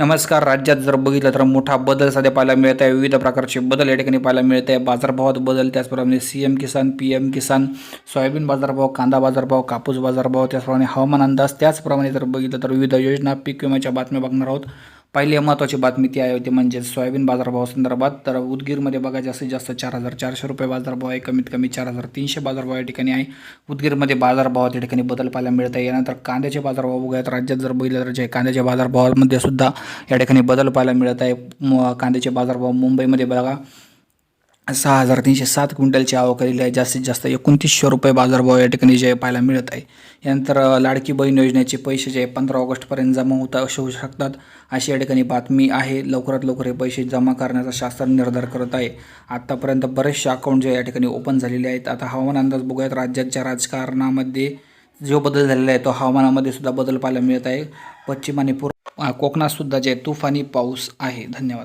नमस्कार राज्यात जर बघितलं तर मोठा बदल सध्या पाहायला मिळत आहे विविध प्रकारचे बदल या ठिकाणी पाहायला मिळत आहे बाजारभावात बदल त्याचप्रमाणे C M Kisan P M Kisan soybean बाजारभाव कांदा बाजारभाव कापूस बाजारभाव त्याचप्रमाणे हवामान अंदाज त्याचप्रमाणे जर बघितलं तर विविध योजना पीक विम्याच्या बातम्या बघणार आहोत. पहिली महत्त्वाची बातमी ती आहे होती म्हणजे सोयाबीन बाजारभावासंदर्भात तर उदगीरमध्ये बघा जास्तीत जास्त चार हजार चारशे रुपये बाजारभाव आहे कमीत कमी चार हजार तीनशे बाजारभाव या ठिकाणी आहे. उदगीरमध्ये बाजारभावात या ठिकाणी बदल पाहायला मिळत आहे. यानंतर कांद्याचे बाजारभाव बघूयात. राज्यात जर बघितलं तर जे कांद्याच्या बाजारभावामध्ये सुद्धा या ठिकाणी बदल पाहायला मिळत आहे. कांद्याचे बाजारभाव मुंबईमध्ये बघा सहा हजार तीनशे सात क्विंटलची आवक आलेली आहे. जास्तीत जास्त एकोणतीसशे रुपये बाजारभाव या ठिकाणी जे पाहायला मिळत आहे. यानंतर लाडकी बहीण योजनेचे पैसे जे पंधरा ऑगस्टपर्यंत जमा होता होऊ शकतात अशी या ठिकाणी बातमी आहे. लवकरात लवकर हे पैसे जमा करण्याचा शासन निर्धार करत आहे. आत्तापर्यंत बरेचसे अकाउंट जे या ठिकाणी ओपन झालेले आहेत. आता हवामान अंदाज बघूयात. राज्याच्या राजकारणामध्ये जो बदल झालेला आहे तो हवामानामध्ये सुद्धा बदल पाहायला मिळत आहे. पश्चिम आणि पूर्व कोकणातसुद्धा जे तुफानी पाऊस आहे. धन्यवाद.